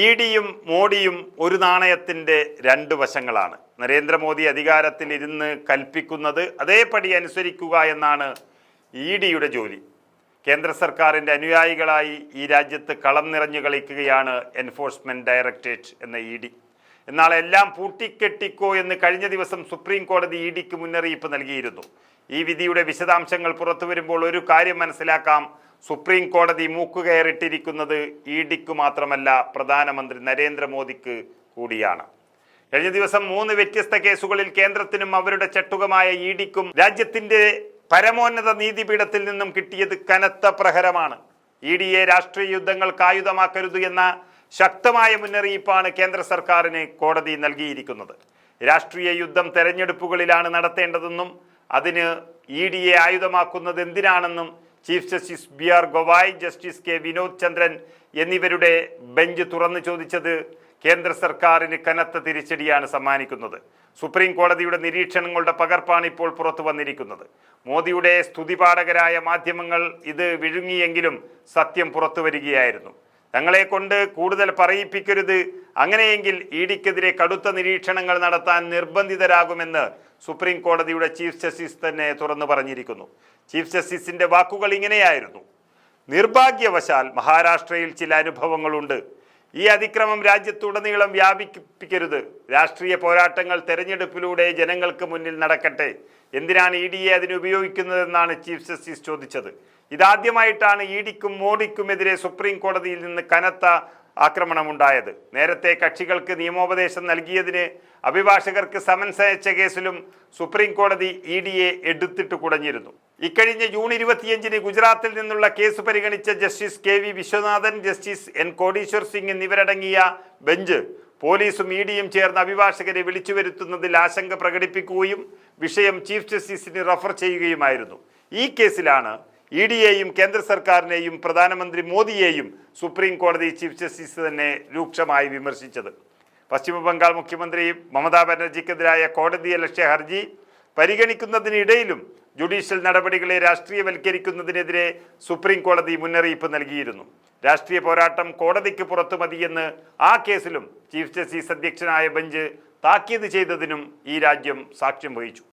E ഡിയും മോഡിയും ഒരു നാണയത്തിന്റെ രണ്ട് വശങ്ങളാണ്. നരേന്ദ്രമോദി അധികാരത്തിൽ ഇരുന്ന് കൽപ്പിക്കുന്നത് അതേപടി അനുസരിക്കുക എന്നാണ് ഇ ഡിയുടെ ജോലി. കേന്ദ്ര സർക്കാരിന്റെ അനുയായികളായി ഈ രാജ്യത്ത് കളം നിറഞ്ഞു കളിക്കുകയാണ് എൻഫോഴ്സ്മെന്റ് ഡയറക്ടറേറ്റ് എന്ന ഇ ഡി. എന്നാൽ എല്ലാം പൂട്ടിക്കെട്ടിക്കോ എന്ന് കഴിഞ്ഞ ദിവസം സുപ്രീം കോടതി ഇ ഡിക്ക് മുന്നറിയിപ്പ് നൽകിയിരുന്നു. ഈ വിധിയുടെ വിശദാംശങ്ങൾ പുറത്തു വരുമ്പോൾ ഒരു കാര്യം മനസ്സിലാക്കാം. സുപ്രീം കോടതി മൂക്കുകയറിട്ടിരിക്കുന്നത് ഇ ഡിക്ക് മാത്രമല്ല പ്രധാനമന്ത്രി നരേന്ദ്രമോദിക്ക് കൂടിയാണ്. കഴിഞ്ഞ ദിവസം മൂന്ന് വ്യത്യസ്ത കേസുകളിൽ കേന്ദ്രത്തിനും അവരുടെ ചട്ടുകമായ ഇ ഡിക്കും രാജ്യത്തിന്റെ പരമോന്നത നീതിപീഠത്തിൽ നിന്നും കിട്ടിയത് കനത്ത പ്രഹരമാണ്. ഇ ഡിയെ രാഷ്ട്രീയ യുദ്ധങ്ങൾക്ക് ആയുധമാക്കരുത് എന്ന ശക്തമായ മുന്നറിയിപ്പാണ് കേന്ദ്ര സർക്കാരിന് കോടതി നൽകിയിരിക്കുന്നത്. രാഷ്ട്രീയ യുദ്ധം തെരഞ്ഞെടുപ്പുകളിലാണ് നടത്തേണ്ടതെന്നും അതിന് ഇ ഡിയെ ആയുധമാക്കുന്നത് എന്തിനാണെന്നും chief justice B R Gavai justice K Vinod Chandran എന്നിവരുടെ ബെഞ്ച് തുറന്നു ചോദിച്ചത് കേന്ദ്ര സർക്കാരിന് കനത്ത തിരിച്ചടിയാണ് സമ്മാനിക്കുന്നത്. സുപ്രീം കോടതിയുടെ നിരീക്ഷണങ്ങളുടെ പകർപ്പാണ് ഇപ്പോൾ പുറത്തു വന്നിരിക്കുന്നത്. മോദിയുടെ സ്തുതിപാഠകരായ മാധ്യമങ്ങൾ ഇത് വിഴുങ്ങിയെങ്കിലും സത്യം പുറത്തു വരികയായിരുന്നു. തങ്ങളെ കൊണ്ട് കൂടുതൽ പറയിപ്പിക്കരുത്. അങ്ങനെയെങ്കിൽ ഇ ഡിക്കെതിരെ കടുത്ത നിരീക്ഷണങ്ങൾ നടത്താൻ നിർബന്ധിതരാകുമെന്ന് സുപ്രീം കോടതിയുടെ ചീഫ് ജസ്റ്റിസ് തന്നെ തുറന്നു പറഞ്ഞിരിക്കുന്നു. ചീഫ് ജസ്റ്റിസിന്റെ വാക്കുകൾ ഇങ്ങനെയായിരുന്നു. നിർഭാഗ്യവശാൽ മഹാരാഷ്ട്രയിൽ ചില അനുഭവങ്ങളുണ്ട്. ഈ അതിക്രമം രാജ്യത്തുടനീളം വ്യാപിപ്പിക്കരുത്. രാഷ്ട്രീയ പോരാട്ടങ്ങൾ തെരഞ്ഞെടുപ്പിലൂടെ ജനങ്ങൾക്ക് മുന്നിൽ നടക്കട്ടെ. എന്തിനാണ് ഇ ഡിയെ അതിന് ഉപയോഗിക്കുന്നതെന്നാണ് ചീഫ് ജസ്റ്റിസ് ചോദിച്ചത്. ഇതാദ്യമായിട്ടാണ് ഇഡിക്കും ഡിക്കും മോഡിക്കുമെതിരെ സുപ്രീം കോടതിയിൽ നിന്ന് കനത്ത ആക്രമണമുണ്ടായത്. നേരത്തെ കക്ഷികൾക്ക് നിയമോപദേശം നൽകിയതിന് അഭിഭാഷകർക്ക് സമൻസ് അയച്ച കേസിലും സുപ്രീം കോടതി ഇ ഡിയെ എടുത്തിട്ട് കുടഞ്ഞിരുന്നു. ഇക്കഴിഞ്ഞ ജൂൺ ഇരുപത്തിയഞ്ചിന് ഗുജറാത്തിൽ നിന്നുള്ള കേസ് പരിഗണിച്ച justice K V Viswanathan justice N Kotiswar Singh എന്നിവരടങ്ങിയ ബെഞ്ച് പോലീസും ഇ ഡിയും ചേർന്ന് അഭിഭാഷകരെ വിളിച്ചു വരുത്തുന്നതിൽ ആശങ്ക പ്രകടിപ്പിക്കുകയും വിഷയം ചീഫ് ജസ്റ്റിസിന് റഫർ ചെയ്യുകയുമായിരുന്നു. ഈ കേസിലാണ് ഇ ഡിയെയും കേന്ദ്ര സർക്കാരിനെയും പ്രധാനമന്ത്രി മോദിയെയും സുപ്രീം കോടതി ചീഫ് ജസ്റ്റിസ് തന്നെ രൂക്ഷമായി വിമർശിച്ചത്. പശ്ചിമബംഗാൾ മുഖ്യമന്ത്രി മമതാ ബാനർജിക്കെതിരായ കോടതിയെ ലക്ഷ്യ ഹർജി പരിഗണിക്കുന്നതിനിടയിലും ജുഡീഷ്യൽ നടപടികളെ രാഷ്ട്രീയവൽക്കരിക്കുന്നതിനെതിരെ സുപ്രീം കോടതി മുന്നറിയിപ്പ് നൽകിയിരുന്നു. രാഷ്ട്രീയ പോരാട്ടം കോടതിക്ക് പുറത്തു മതിയെന്ന് ആ കേസിലും ചീഫ് ജസ്റ്റിസ് അധ്യക്ഷനായ ബെഞ്ച് താക്കീത് ചെയ്തതിനും ഈ രാജ്യം സാക്ഷ്യം വഹിച്ചു.